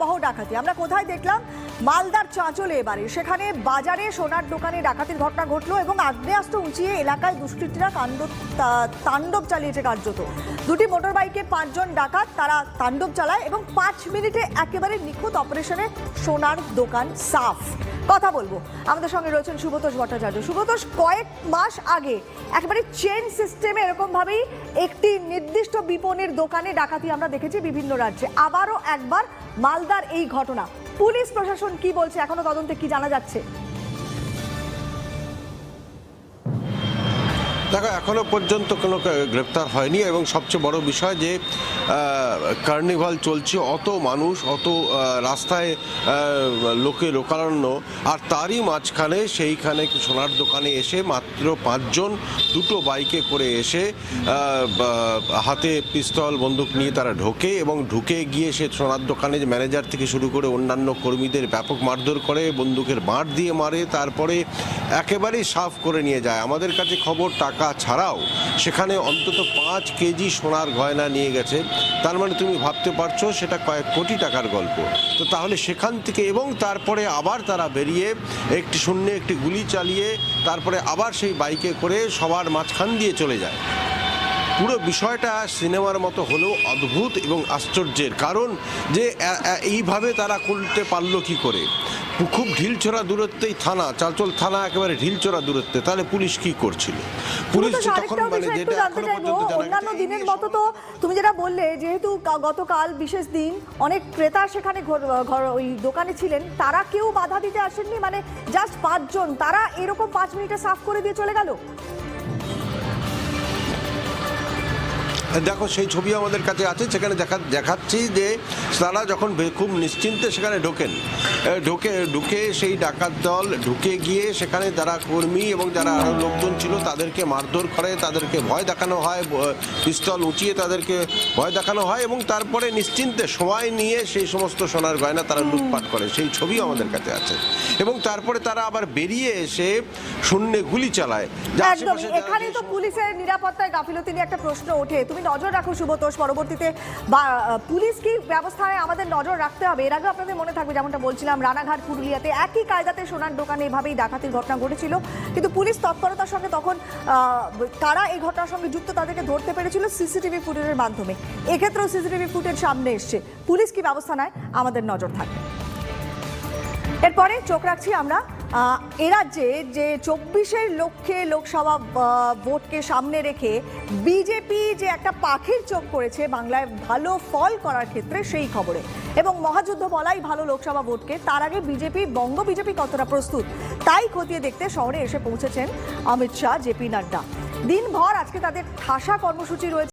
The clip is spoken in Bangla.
ভয়াবহ ডাকাতি। আমরা কোথায় দেখলাম? মালদার চাঁচলে এবারে। সেখানে বাজারে সোনার দোকানে ডাকাতির ঘটনা ঘটলো এবং আগ্নেয়াস্ত্র উঁচিয়ে এলাকায় দুষ্কৃতীরা কাণ্ড তাণ্ডব চালিয়েছে কার্যত। দুটি মোটর বাইকে পাঁচজন ডাকাত, তারা তাণ্ডব চালায় এবং পাঁচ মিনিটে একেবারে নিখুঁত অপারেশনে সোনার দোকান সাফ। কথা বলব। আমাদের সঙ্গে রয়েছেন সুব্রতোষ ভট্টাচার্য। সুব্রতোষ, কয়েক মাস আগে একেবারে চেন সিস্টেমে এরকমভাবেই একটি নির্দিষ্ট বিপণের দোকানে ডাকাতি আমরা দেখেছি বিভিন্ন রাজ্যে। আবারও একবার মালদার এই ঘটনা। পুলিশ প্রশাসন কি বলছে? এখনও তদন্তে কি জানা যাচ্ছে? দেখো, এখনও পর্যন্ত কোনো গ্রেপ্তার হয়নি এবং সবচেয়ে বড় বিষয় যে কার্নিভাল চলছে, অত মানুষ, অত রাস্তায় লোকে লোকারণ্য, আর তারই মাঝখানে সেইখানে সোনার দোকানে এসে মাত্র পাঁচজন দুটো বাইকে করে এসে হাতে পিস্তল, বন্দুক নিয়ে তারা ঢোকে এবং ঢুকে গিয়ে সে সোনার দোকানে ম্যানেজার থেকে শুরু করে অন্যান্য কর্মীদের ব্যাপক মারধর করে, বন্দুকের বাঁট দিয়ে মারে, তারপরে একেবারেই সাফ করে নিয়ে যায়। আমাদের কাছে খবর টাকা ছাড়াও সেখানে অন্তত পাঁচ কেজি সোনার গয়না নিয়ে গেছে। তার মানে তুমি ভাবতে পারছ সেটা কয়েক কোটি টাকার গল্প। তো তাহলে সেখান থেকে এবং তারপরে আবার তারা বেরিয়ে একটি শূন্য একটি গুলি চালিয়ে তারপরে আবার সেই বাইকে করে সবার মাঝখান দিয়ে চলে যায়। পুরো বিষয়টা সিনেমার মতো হলেও অদ্ভুত এবং আশ্চর্যের। কারণ যে এইভাবে তারা করতে পারল কি করে? খুব ঢিলছোড়া দূরত্বেই থানা চালচল থানা একেবারে ঢিলছোড়া দূরত্বে তাহলে পুলিশ কি করছিল? পুলিশ তখন মানে যেটা এখনও পর্যন্ত জানা অন্যান্য দিনের মতো তো তুমি যেটা বললে যেহেতু গতকাল বিশেষ দিন অনেক ক্রেতা সেখানে ওই দোকানে ছিলেন তারা কেউ বাধা দিতে আসেননি? মানে জাস্ট পাঁচজন তারা এরকম পাঁচ মিনিটে সাফ করে দিয়ে চলে গেল? দেখো সেই ছবি আমাদের কাছে আছে সেখানে দেখা দেখাচ্ছি যে তারা যখন খুব নিশ্চিন্তে সেখানে ঢোকেন। ঢোকে ঢুকে সেই ডাকাত দল ঢুকে গিয়ে সেখানে যারা কর্মী এবং যারা আরও লোকজন ছিল তাদেরকে মারধর করে তাদেরকে ভয় দেখানো হয় পিস্তল উঁচিয়ে তাদেরকে ভয় দেখানো হয় এবং তারপরে নিশ্চিন্তে সময় নিয়ে সেই সমস্ত সোনার গয়না তারা লুটপাট করে। সেই ছবি আমাদের কাছে আছে। এবং তারপরে তারা আবার বেরিয়ে এসে শূন্যে গুলি চালায়। এখানে তো পুলিশের নিরাপত্তায় গাফিলতি নিয়ে একটা প্রশ্ন ওঠে। তুমি নজর রাখো শুভতোষ, পরবর্তীতে পুলিশ কি ব্যবস্থায় আমাদের নজর রাখতে হবে? এর আগে আপনাদের মনে থাকবে যেমনটা বলছিলাম, রানাঘাট, পুরুলিয়াতে একই কায়দাতে সোনার দোকানে এভাবেই ডাকাতির ঘটনা ঘটেছিল। কিন্তু পুলিশ তৎপরতার সঙ্গে তখন কারা এই ঘটনার সঙ্গে যুক্ত তাদেরকে ধরতে পেরেছিল সিসিটিভি ফুটেজের মাধ্যমে। এক্ষেত্রেও সিসিটিভি ফুটেজ সামনে এসছে। পুলিশ কি ব্যবস্থা নেয়? আমাদের নজর থাকবে। এরপরে চোখ রাখছি আমরা আহ, এ রাজ্যে যে চব্বিশের লক্ষ্যে লোকসভা ভোটকে সামনে রেখে বিজেপি যে একটা পাখির চোখ করেছে বাংলায় ভালো ফল করার ক্ষেত্রে সেই খবরে। এবং মহাযুদ্ধ বলাই ভালো লোকসভা ভোটকে তার আগে বিজেপি বঙ্গ বিজেপি কতটা প্রস্তুত তাই খতিয়ে দেখতে শহরে এসে পৌঁছেছেন অমিত শাহ জেপি নাড্ডা। দিনভর আজকে তাদের ঠাসা কর্মসূচি রয়েছে।